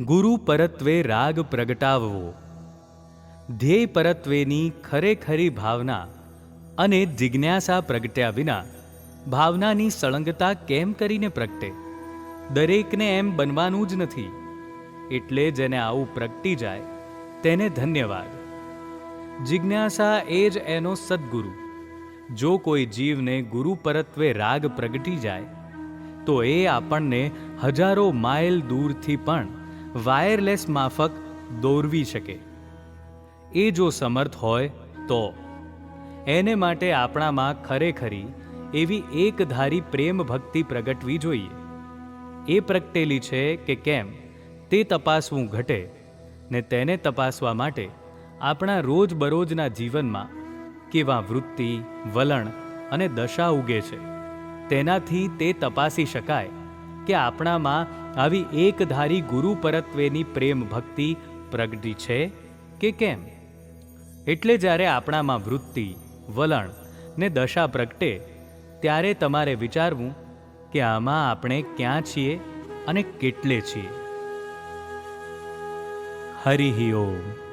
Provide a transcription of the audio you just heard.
ગુરુ પરત્વે રાગ પ્રગટાવવો. ધ્યેય પરત્વેની ખરેખરી ભાવના અને જિજ્ઞાસા પ્રગટ્યા વિના ભાવનાની સળંગતા કેમ કરીને પ્રગટે? દરેકને એમ બનવાનું જ નથી. એટલે જેને આવું પ્રગટી જાય, તેને ધન્યવાદ. જિજ્ઞાસા એ જ એનો સદગુરુ. જો કોઈ જીવને ગુરુ પરત્વે રાગ પ્રગટી જાય, તો એ આપણને હજારો માઇલ દૂરથી પણ વાયરલેસ માફક દોરવી શકે. એ જો સમર્થ હોય તો. એને માટે આપણામાં ખરેખરી એવી એકધારી પ્રેમ ભક્તિ પ્રગટવી જોઈએ. એ પ્રગટેલી છે કે કેમ તે તપાસવું ઘટે ને તેને તપાસવા માટે આપણા રોજબરોજના જીવનમાં કેવા વૃત્તિ, વલણ અને દશા ઉગે છે. તેનાથી તે તપાસી શકાય કે આપણામાં આવી એકધારી ગુરુ પરત્વેની પ્રેમ ભક્તિ પ્રગટી છે કે કેમ? એટલે જ્યારે આપણામાં વૃત્તિ, વલણ ને દશા પ્રગટે, ત્યારે તમારે વિચારવું કે આમાં આપણે ક્યાં છીએ અને કેટલે છીએ. હરિ ઓમ.